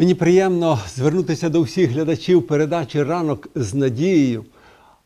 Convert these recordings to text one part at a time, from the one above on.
Мені приємно звернутися до всіх глядачів передачі ранок з надією,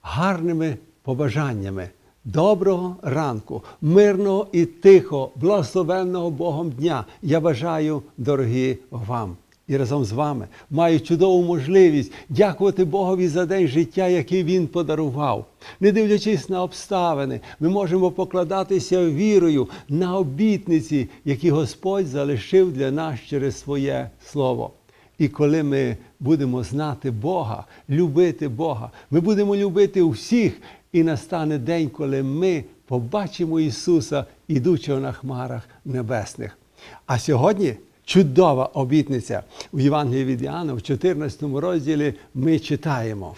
гарними побажаннями. Доброго ранку, мирного і тихого, благословенного Богом дня. Я бажаю, дорогі вам. І разом з вами маю чудову можливість дякувати Богові за день життя, який Він подарував. Не дивлячись на обставини, ми можемо покладатися вірою на обітниці, які Господь залишив для нас через своє слово. І коли ми будемо знати Бога, любити Бога, ми будемо любити усіх, і настане день, коли ми побачимо Ісуса, ідучого на хмарах небесних. А сьогодні чудова обітниця. У Євангелії від Іоанна, в 14 розділі ми читаємо: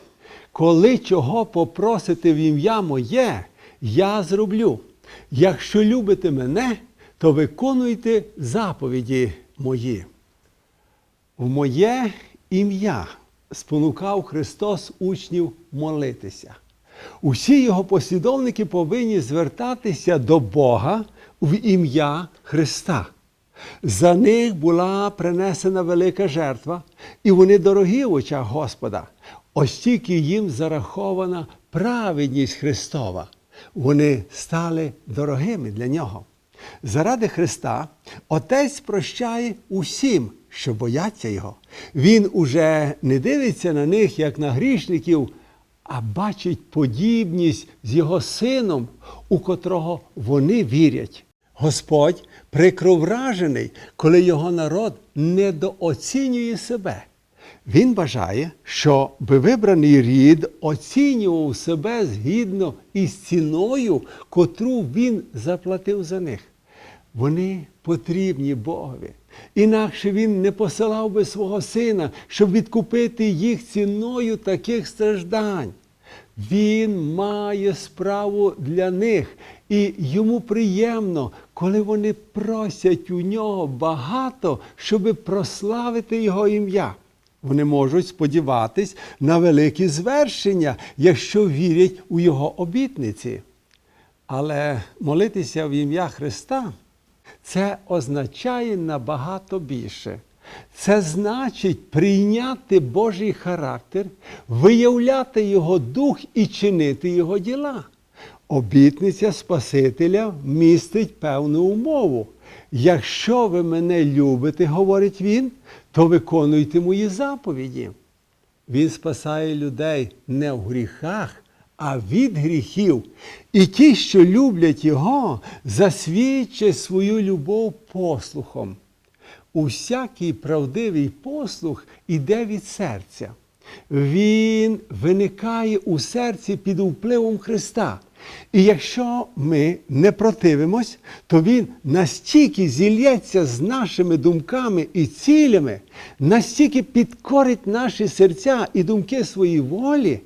коли чого попросите в ім'я моє, я зроблю. Якщо любите мене, то виконуйте заповіді мої. В моє ім'я спонукав Христос учнів молитися. Усі його послідовники повинні звертатися до Бога в ім'я Христа. За них була принесена велика жертва, і вони дорогі в очах Господа. Ось тільки їм зарахована праведність Христова. Вони стали дорогими для нього. Заради Христа Отець прощає усім, що бояться Його. Він уже не дивиться на них, як на грішників, а бачить подібність з Його Сином, у котрого вони вірять. Господь прикро вражений, коли його народ недооцінює себе. Він бажає, щоб вибраний рід оцінював себе згідно із ціною, котру він заплатив за них. Вони потрібні Богові. Інакше він не посилав би свого сина, щоб відкупити їх ціною таких страждань. Він має справу для них, і йому приємно, коли вони просять у нього багато, щоби прославити його ім'я. Вони можуть сподіватись на великі звершення, якщо вірять у його обітниці. Але молитися в ім'я Христа це означає набагато більше. Це значить прийняти Божий характер, виявляти Його дух і чинити Його діла. Обітниця Спасителя містить певну умову. Якщо ви мене любите, говорить він, то виконуйте мої заповіді. Він спасає людей не в гріхах, а від гріхів. І ті, що люблять Його, засвідчать свою любов послухом. Усякий правдивий послух іде від серця. Він виникає у серці під впливом Христа. І якщо ми не противимось, то Він настільки зільється з нашими думками і цілями, настільки підкорить наші серця і думки своїй волі,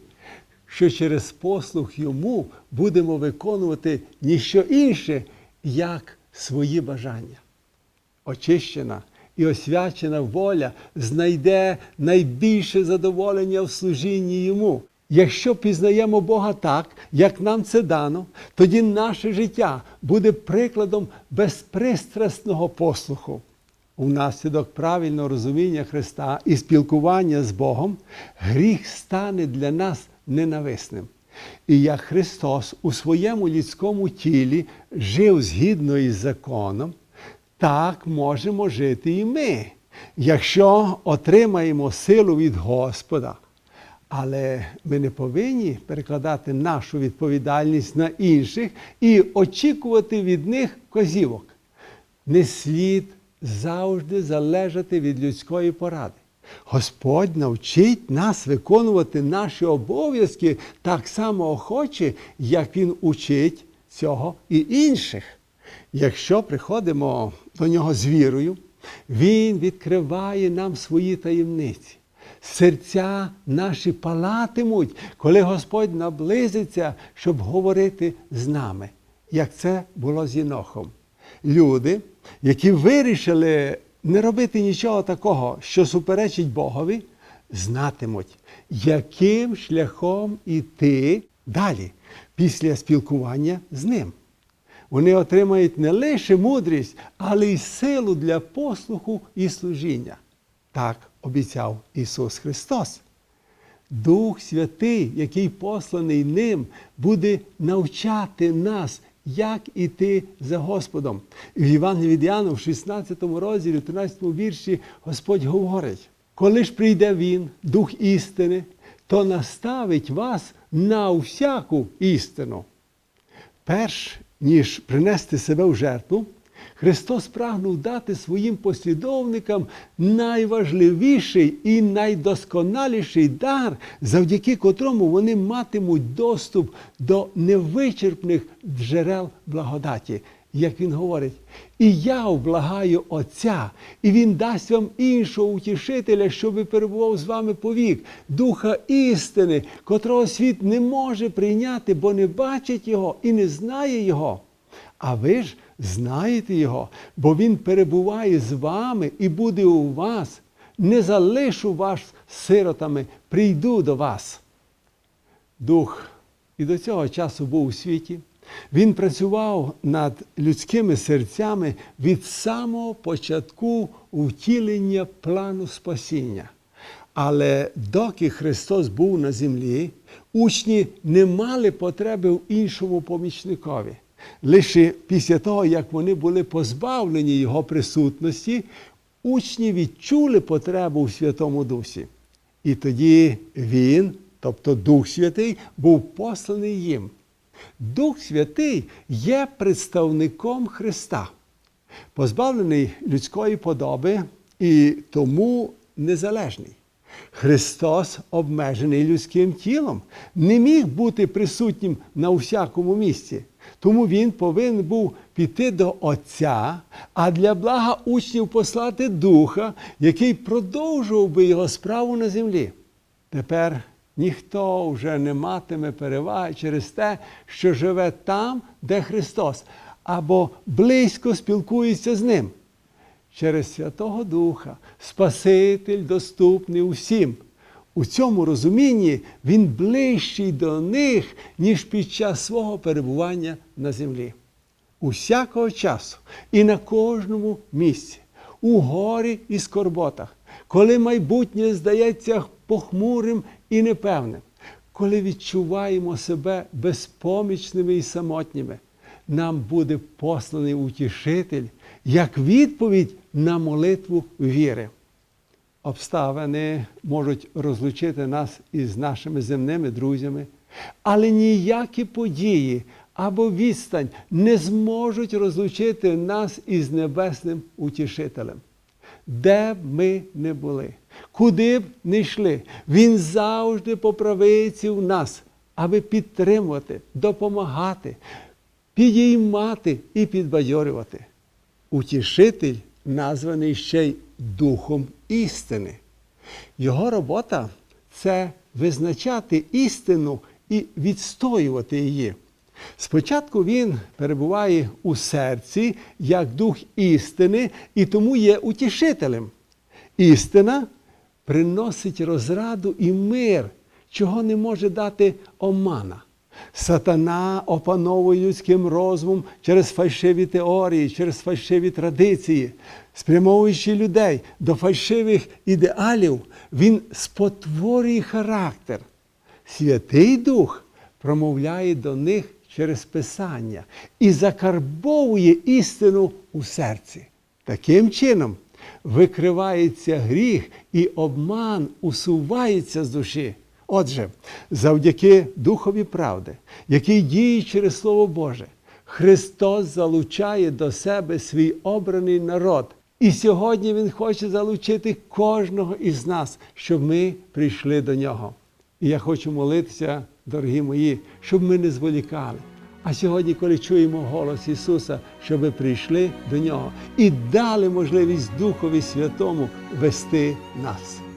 що через послух йому будемо виконувати ніщо інше, як свої бажання. Очищена і освячена воля знайде найбільше задоволення в служінні йому. Якщо пізнаємо Бога так, як нам це дано, тоді наше життя буде прикладом безпристрасного послуху. Унаслідок правильного розуміння Христа і спілкування з Богом, гріх стане для нас ненависним. І як Христос у своєму людському тілі жив згідно із законом, так можемо жити і ми, якщо отримаємо силу від Господа. Але ми не повинні перекладати нашу відповідальність на інших і очікувати від них козівок. Не слід завжди залежати від людської поради. Господь навчить нас виконувати наші обов'язки так само охоче, як Він учить цього і інших. Якщо приходимо до нього з вірою, Він відкриває нам свої таємниці. Серця наші палатимуть, коли Господь наблизиться, щоб говорити з нами, як це було з Єнохом. Люди, які вирішили не робити нічого такого, що суперечить Богові, знатимуть, яким шляхом іти далі після спілкування з ним. Вони отримають не лише мудрість, але й силу для послуху і служіння. Так обіцяв Ісус Христос. Дух Святий, який посланий ним, буде навчати нас, як іти за Господом. І в Євангелії від Іоанна, в 16 розділі, 13 вірші, Господь говорить: коли ж прийде Він, Дух істини, то наставить вас на всяку істину. Перш ніж принести себе в жертву, Христос прагнув дати своїм послідовникам найважливіший і найдосконаліший дар, завдяки котрому вони матимуть доступ до невичерпних джерел благодаті. Як він говорить, і я облагаю Отця, і Він дасть вам іншого утішителя, щоб перебував з вами повік, духа істини, котрого світ не може прийняти, бо не бачить його і не знає його. А ви ж знаєте Його, бо Він перебуває з вами і буде у вас. Не залишу вас сиротами, прийду до вас. Дух і до цього часу був у світі. Він працював над людськими серцями від самого початку втілення плану спасіння. Але доки Христос був на землі, учні не мали потреби в іншому помічникові. Лише після того, як вони були позбавлені Його присутності, учні відчули потребу в Святому Дусі. І тоді Він, тобто Дух Святий, був посланий їм. Дух Святий є представником Христа, позбавлений людської подоби і тому незалежний. Христос, обмежений людським тілом, не міг бути присутнім на всякому місці. Тому Він повинен був піти до Отця, а для блага учнів послати Духа, який продовжував би його справу на землі. Тепер ніхто вже не матиме переваги через те, що живе там, де Христос, або близько спілкується з Ним. Через Святого Духа Спаситель доступний усім. У цьому розумінні він ближчий до них, ніж під час свого перебування на землі. Усякого часу і на кожному місці, у горі і скорботах, коли майбутнє здається похмурим і непевним, коли відчуваємо себе безпомічними і самотніми, нам буде посланий утішитель як відповідь на молитву віри. Обставини можуть розлучити нас із нашими земними друзями, але ніякі події або відстань не зможуть розлучити нас із небесним утішителем. Де б ми не були, куди б не йшли, Він завжди по правиці в нас, аби підтримувати, допомагати, підіймати і підбадьорювати. Утішитель названий ще й Духом істини. Його робота це визначати істину і відстоювати її. Спочатку він перебуває у серці як дух істини і тому є утішителем. Істина приносить розраду і мир, чого не може дати омана. Сатана опановує людським розумом через фальшиві теорії, через фальшиві традиції, спрямовуючи людей до фальшивих ідеалів, він спотворює характер. Святий Дух промовляє до них через Писання і закарбовує істину у серці. Таким чином викривається гріх і обман усувається з душі. Отже, завдяки Духові правди, який діє через Слово Боже, Христос залучає до себе свій обраний народ. І сьогодні Він хоче залучити кожного із нас, щоб ми прийшли до нього. І я хочу молитися, дорогі мої, щоб ми не зволікали. А сьогодні, коли чуємо голос Ісуса, щоб ми прийшли до Нього і дали можливість Духові Святому вести нас.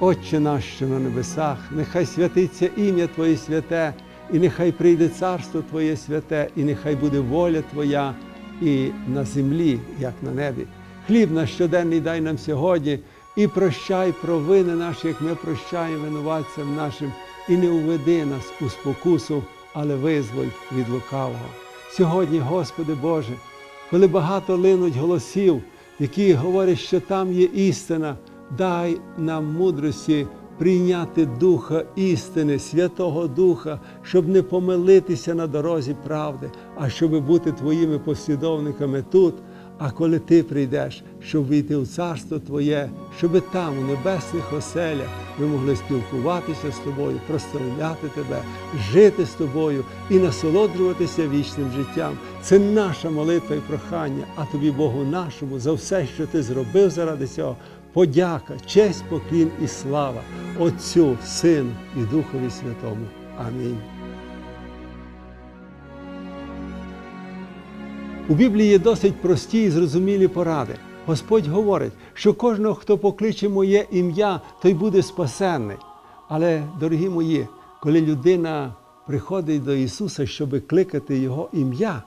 Отче наш, що на небесах, нехай святиться ім'я Твоє святе, і нехай прийде царство Твоє святе, і нехай буде воля Твоя і на землі, як на небі. Хліб наш щоденний дай нам сьогодні і прощай провини наші, як ми прощаємо винуватцям нашим, і не уведи нас у спокусу, але визволь від лукавого. Сьогодні, Господи Боже, коли багато линуть голосів, які говорять, що там є істина, дай нам мудрості прийняти Духа істини, Святого Духа, щоб не помилитися на дорозі правди, а щоб бути твоїми послідовниками тут. А коли ти прийдеш, щоб війти в царство Твоє, щоб там, у небесних оселях, ми могли спілкуватися з тобою, прославляти тебе, жити з тобою і насолоджуватися вічним життям. Це наша молитва і прохання, а тобі, Богу нашому, за все, що ти зробив заради цього. Подяка, честь, поклін і слава Отцю, Сину і Духові Святому. Амінь. У Біблії є досить прості і зрозумілі поради. Господь говорить, що кожного, хто покличе моє ім'я, той буде спасенний. Але, дорогі мої, коли людина приходить до Ісуса, щоб кликати Його ім'я,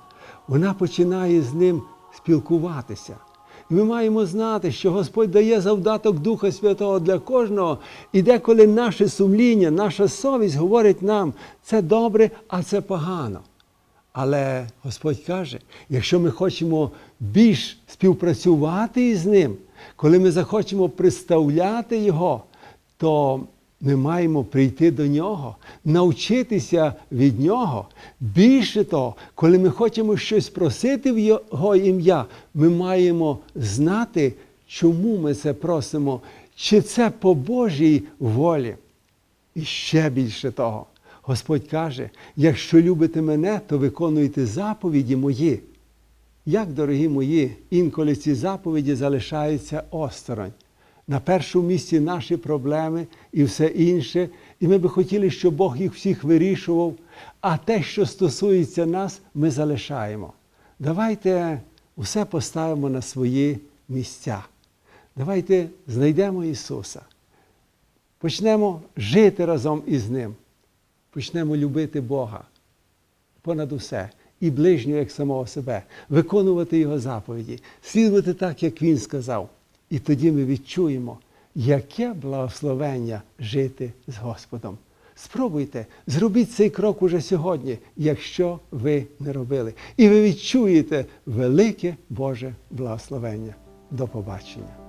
вона починає з ним спілкуватися. Ми маємо знати, що Господь дає завдаток Духа Святого для кожного, і деколи наше сумління, наша совість говорить нам, це добре, а це погано. Але Господь каже, якщо ми хочемо більш співпрацювати із ним, коли ми захочемо представляти Його, то ми маємо прийти до Нього, навчитися від Нього. Більше того, коли ми хочемо щось просити в Його ім'я, ми маємо знати, чому ми це просимо, чи це по Божій волі. І ще більше того, Господь каже: якщо любите мене, то виконуйте заповіді мої. Як, дорогі мої, інколи ці заповіді залишаються осторонь. На першому місці наші проблеми і все інше, і ми би хотіли, щоб Бог їх всіх вирішував, а те, що стосується нас, ми залишаємо. Давайте усе поставимо на свої місця. Давайте знайдемо Ісуса. Почнемо жити разом із Ним. Почнемо любити Бога понад усе і ближнього як самого себе, виконувати Його заповіді, слідувати так, як Він сказав. І тоді ми відчуємо, яке благословення жити з Господом. Спробуйте, зробіть цей крок уже сьогодні, якщо ви не робили. І ви відчуєте велике Боже благословення. До побачення.